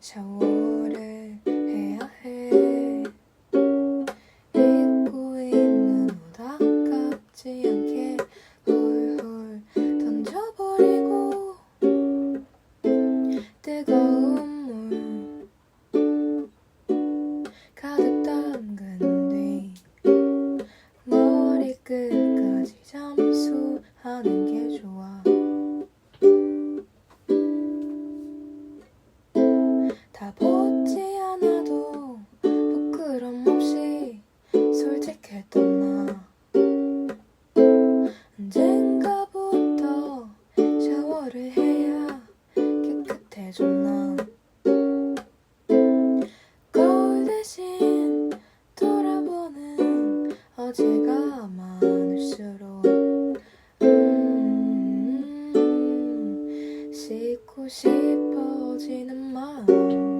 샤워를 해야 해. 입고 있는 옷 아깝지 않게 훌훌 던져버리고 뜨거운 물 가득 담근 뒤 머리끝까지 잠수하는 게 좋아 다 벗지 않아도 부끄럼 없이 솔직했던 나 언젠가부터 샤워를 해야 깨끗해졌나 거울 대신 돌아보는 어제가 많을수록 음, 씻고 싶 어지는 마음